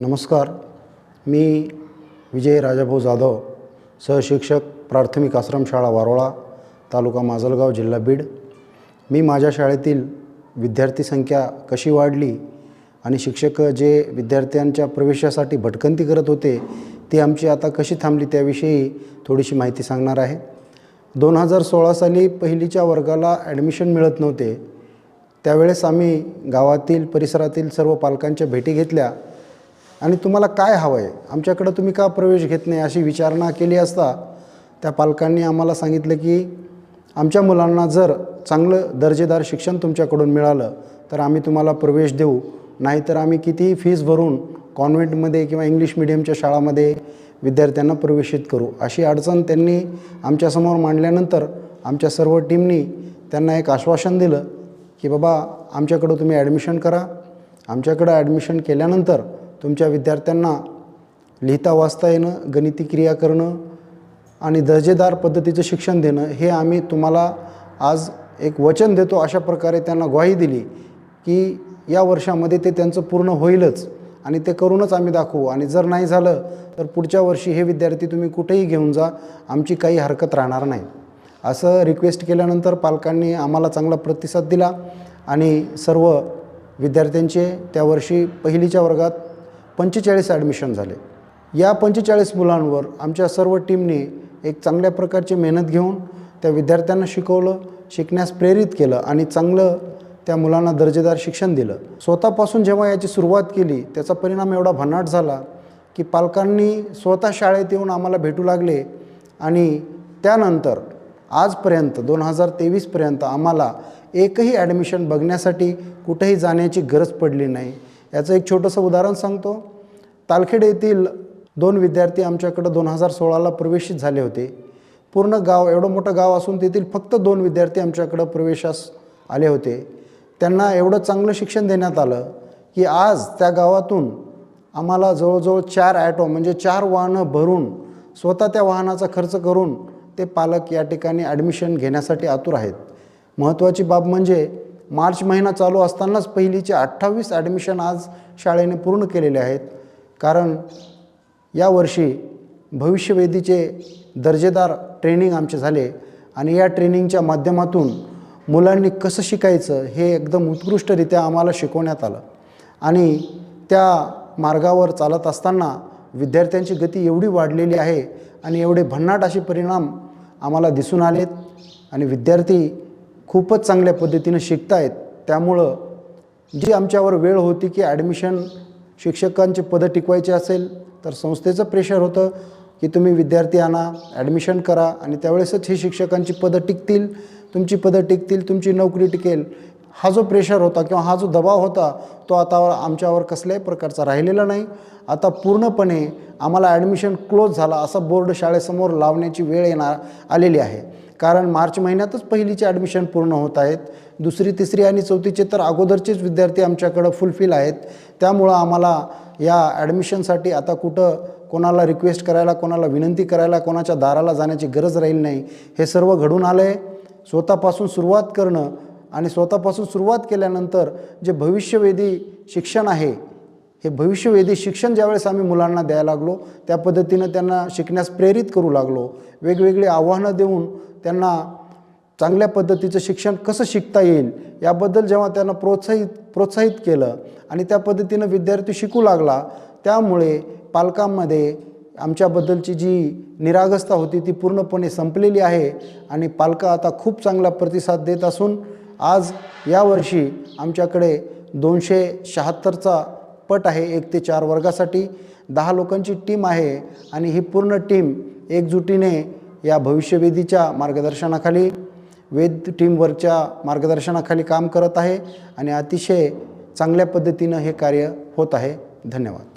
नमस्कार. मी विजय राजाभाऊ जाधव सहशिक्षक प्राथमिक आश्रमशाळा वारोळा तालुका माजलगाव जिल्हा बीड. मी माझ्या शाळेतील विद्यार्थी संख्या कशी वाढली आणि शिक्षक जे विद्यार्थ्यांच्या प्रवेशासाठी भटकंती करत होते ती आमची आता कशी थांबली त्याविषयी थोडीशी माहिती सांगणार आहे. दोन हजार सोळा साली पहिलीच्या वर्गाला ॲडमिशन मिळत नव्हते. त्यावेळेस आम्ही गावातील परिसरातील सर्व पालकांच्या भेटी घेतल्या. आणि तुम्हाला काय हवं आहे आमच्याकडं तुम्ही का प्रवेश घेत नाही? अशी विचारणा केली असता त्या पालकांनी आम्हाला सांगितलं की आमच्या मुलांना जर चांगलं दर्जेदार शिक्षण तुमच्याकडून मिळालं तर आम्ही तुम्हाला प्रवेश देऊ. नाहीतर आम्ही कितीही फीज भरून कॉन्व्हेंटमध्ये किंवा इंग्लिश मिडियमच्या शाळामध्ये विद्यार्थ्यांना प्रवेशित करू. अशी अडचण त्यांनी आमच्यासमोर मांडल्यानंतर आमच्या सर्व टीमनी त्यांना एक आश्वासन दिलं की बाबा आमच्याकडं तुम्ही ॲडमिशन करा. आमच्याकडं ॲडमिशन केल्यानंतर तुमच्या विद्यार्थ्यांना लिहिता वाचता येणं गणिती क्रिया करणं आणि दर्जेदार पद्धतीचं शिक्षण देणं हे आम्ही तुम्हाला आज एक वचन देतो. अशा प्रकारे त्यांना ग्वाही दिली की या वर्षामध्ये ते त्यांचं पूर्ण होईलच आणि ते करूनच आम्ही दाखवू. आणि जर नाही झालं तर पुढच्या वर्षी हे विद्यार्थी तुम्ही कुठेही घेऊन जा आमची काही हरकत राहणार नाही. असं रिक्वेस्ट केल्यानंतर पालकांनी आम्हाला चांगला प्रतिसाद दिला आणि सर्व विद्यार्थ्यांचे त्या वर्षी पहिलीच्या वर्गात पंचेचाळीस ॲडमिशन झाले. या पंचेचाळीस मुलांवर आमच्या सर्व टीमने एक चांगल्या प्रकारची मेहनत घेऊन त्या विद्यार्थ्यांना शिकवलं शिकण्यास प्रेरित केलं आणि चांगलं त्या मुलांना दर्जेदार शिक्षण दिलं. स्वतःपासून जेव्हा याची सुरुवात केली त्याचा परिणाम एवढा भन्नाट झाला की पालकांनी स्वतः शाळेत येऊन आम्हाला भेटू लागले आणि त्यानंतर आजपर्यंत दोन हजार तेवीसपर्यंत आम्हाला एकही ॲडमिशन बघण्यासाठी कुठेही जाण्याची गरज पडली नाही. याचं एक छोटंसं उदाहरण सांगतो. तालखेड येथील दोन विद्यार्थी आमच्याकडं दोन हजार सोळाला प्रवेशित झाले होते. पूर्ण गाव एवढं मोठं गाव असून तेथील फक्त दोन विद्यार्थी आमच्याकडं प्रवेशास आले होते. त्यांना एवढं चांगलं शिक्षण देण्यात आलं की आज त्या गावातून आम्हाला जवळजवळ चार ॲटो म्हणजे चार वाहनं भरून स्वतः त्या वाहनाचा खर्च करून ते पालक या ठिकाणी ॲडमिशन घेण्यासाठी आतुर आहेत. महत्त्वाची बाब म्हणजे मार्च महिना चालू असतानाच पहिलीचे अठ्ठावीस ॲडमिशन आज शाळेने पूर्ण केलेले आहेत. कारण यावर्षी भविष्यवेधीचे दर्जेदार ट्रेनिंग आमचे झाले आणि या ट्रेनिंगच्या माध्यमातून मुलांनी कसं शिकायचं हे एकदम उत्कृष्टरित्या आम्हाला शिकवण्यात आलं. आणि त्या मार्गावर चालत असताना विद्यार्थ्यांची गती एवढी वाढलेली आहे आणि एवढे भन्नाट असे परिणाम आम्हाला दिसून आलेत. आणि विद्यार्थी खूपच चांगल्या पद्धतीनं शिकतायत. त्यामुळं जी आमच्यावर वेळ होती की ॲडमिशन शिक्षकांचे पदं टिकवायचे असेल तर संस्थेचं प्रेशर होतं की तुम्ही विद्यार्थी आणा ॲडमिशन करा आणि त्यावेळेसच ही शिक्षकांची पदं टिकतील तुमची पदं टिकतील तुमची नोकरी टिकेल. हा जो प्रेशर होता किंवा हा जो दबाव होता तो आता आमच्यावर कसल्याही प्रकारचा राहिलेला नाही. आता पूर्णपणे आम्हाला ॲडमिशन क्लोज झाला असा बोर्ड शाळेसमोर लावण्याची वेळ येणार आलेली आहे. कारण मार्च महिन्यातच पहिलीचे ॲडमिशन पूर्ण होत आहेत. दुसरी तिसरी आणि चौथीचे तर अगोदरचेच विद्यार्थी आमच्याकडं फुलफिल आहेत. त्यामुळं आम्हाला या ॲडमिशनसाठी आता कुठं कोणाला रिक्वेस्ट करायला कोणाला विनंती करायला कोणाच्या दाराला जाण्याची गरज राहील नाही. हे सर्व घडून आलं आहे स्वतःपासून सुरुवात करणं आणि स्वतःपासून सुरुवात केल्यानंतर जे भविष्यवेधी शिक्षण आहे हे भविष्यवेधी शिक्षण ज्यावेळेस आम्ही मुलांना द्यायला लागलो त्या पद्धतीनं त्यांना शिकण्यास प्रेरित करू लागलो. वेगवेगळी आव्हानं देऊन त्यांना चांगल्या पद्धतीचं शिक्षण कसं शिकता येईल याबद्दल जेव्हा त्यांना प्रोत्साहित प्रोत्साहित केलं आणि त्या पद्धतीनं विद्यार्थी शिकू लागला त्यामुळे पालकांमध्ये आमच्याबद्दलची जी निरागसता होती ती पूर्णपणे संपलेली आहे आणि पालकं आता खूप चांगला प्रतिसाद देत असून आज यावर्षी आमच्याकडे दोनशे शहात्तरचा पट आहे एक ते चार वर्गासाठी. दहा लोकांची टीम आहे आणि ही पूर्ण टीम एकजुटीने या भविष्यवेधीच्या मार्गदर्शनाखाली वेद टीमवरच्या मार्गदर्शनाखाली काम करत आहे आणि अतिशय चांगल्या पद्धतीनं हे कार्य होत आहे. धन्यवाद.